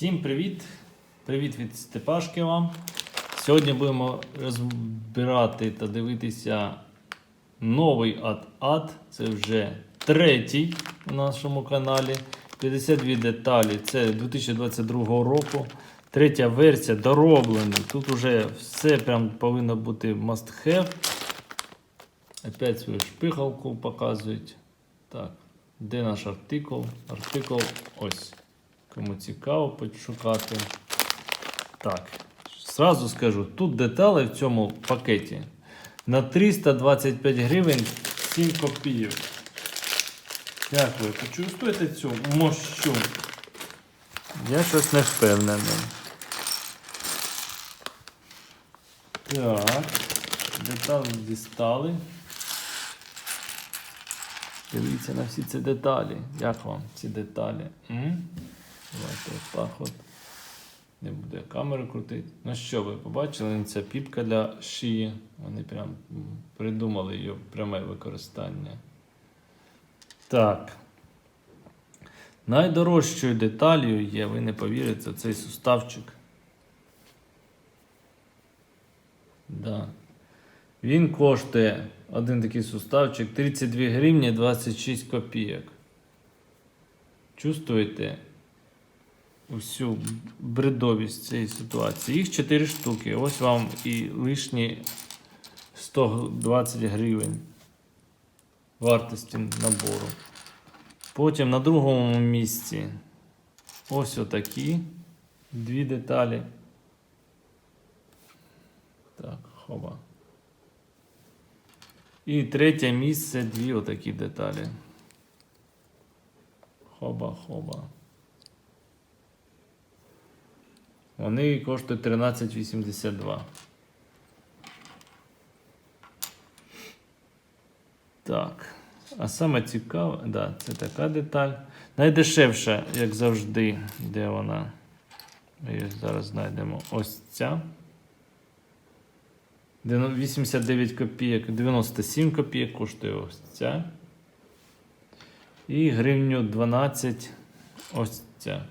Всім привіт! Привіт від Степашки вам. Сьогодні будемо розбирати та дивитися новий ад-ад. Це вже третій у нашому каналі. 52 деталі. Це 2022 року. Третя версія дороблений. Тут вже все прям повинно бути must have. Опять свою шпихалку показують. Так, де наш артикул? Артикул ось. Кому цікаво пошукати. Так, зразу скажу, тут деталі в цьому пакеті на 325 гривень 7 копійок. Як ви почувствуєте цю мощу? Я щось не впевнений. Так, деталі дістали. Дивіться на всі ці деталі. Як вам ці деталі? М? Давайте отак от. Не буде камеру крутити. Ну що, ви побачили, ця піпка для шиї. Вони прям придумали її пряме використання. Так. Найдорожчою деталью є, ви не повірите, цей суставчик. Да. Він коштує один такий суставчик 32 гривні 26 копійок. Чувствуєте всю бредовість цієї ситуації? Їх 4 штуки. Ось вам і лишні 120 гривень вартості набору. Потім на другому місці ось отакі дві деталі. Так, хоба. І третє місце дві отакі деталі. Хоба-хоба. Вони коштують 13,82. Так. А саме цікаве, да, це така деталь. Найдешевша, як завжди, де вона? Ми її зараз знайдемо. Ось ця. 89 копійок, 97 копійок коштує ось ця. І гривню 12 ось ця.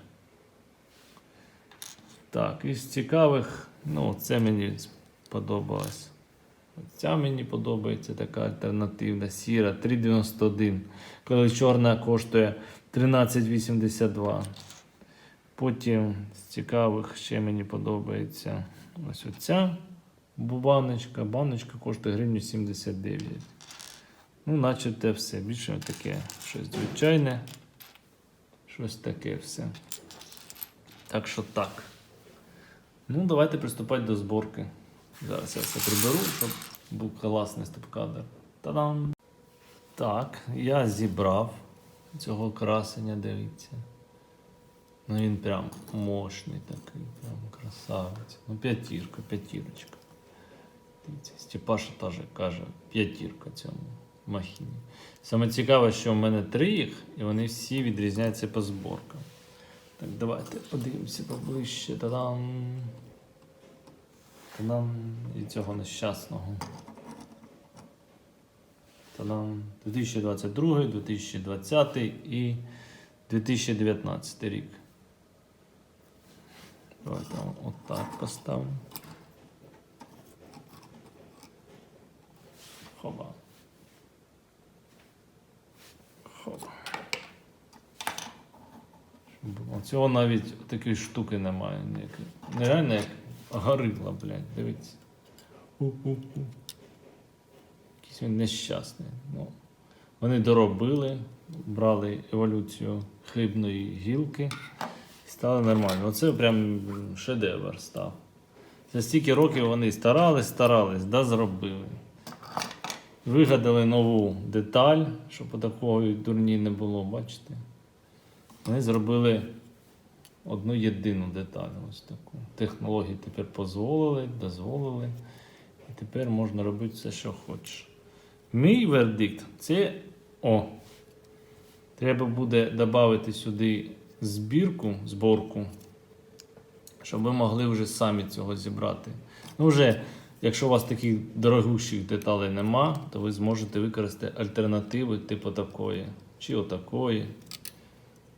Так, із цікавих, ну, це мені сподобалось. Ця мені подобається така альтернативна сіра 3,91. Коли чорна коштує 13,82. Потім з цікавих ще мені подобається ось оця баночка. Баночка коштує гривню 79. Ну, начебто все. Більше таке щось звичайне. Щось таке все. Так що так. Ну, давайте приступати до зборки. Зараз я все приберу, щоб був класний стоп-кадр. Та-дам! Так, я зібрав цього красення, дивіться. Ну він прям мощний такий, прям красавець. Ну, п'ятірка, п'ятірочка. Дивіться, Степаша теж каже, п'ятірка цьому махіні. Саме цікаве, що в мене три їх, і вони всі відрізняються по зборкам. Так, давайте подивимося поближче. Та-дам! Та-дам! І цього нещасного. Та-дам! 2022, 2020 і 2019 рік. Давайте отак поставимо. Хоба. Щоб Цього навіть такої штуки немає. ніякої. Нереально як горила, блядь, дивіться. У-у-у. Якийсь він нещасний. Ну, вони доробили, брали еволюцію хибної гілки і стали нормально. Оце прям шедевр став. За стільки років вони старались, старались, да зробили. Вигадали нову деталь, щоб такої дурні не було, бачите? Вони зробили одну єдину деталь. Ось таку. Технології тепер дозволили, дозволили. І тепер можна робити все, що хочеш. Мій вердикт це о. Треба буде додати сюди збірку, зборку, щоб ви могли вже самі цього зібрати. Ну, вже, якщо у вас таких дорогущих деталей нема, то ви зможете використати альтернативи типу такої чи отакої.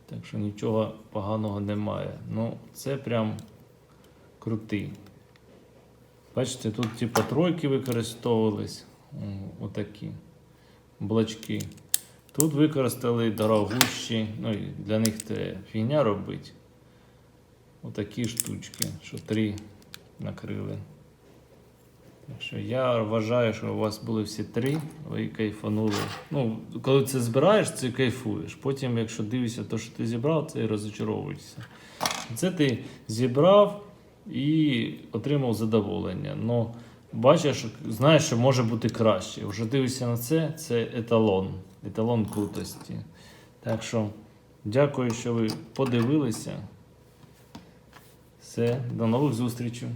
Так що нічого поганого немає. Ну, це прям крутий. Бачите, тут типа тройки використовувались. Отакі блочки. Тут використали дорогущі, ну для них це фігня робить. Отакі штучки, що три накрили. Так що я вважаю, що у вас були всі три, ви кайфанули. Ну, коли це збираєш, це кайфуєш. Потім, якщо дивишся те, що ти зібрав, це і розочаровуєшся. Це ти зібрав і отримав задоволення. Ну, бачиш, знаєш, що може бути краще. Вже дивишся на це, це еталон, еталон крутості. Так що, дякую, що ви подивилися. Все, до нових зустрічей.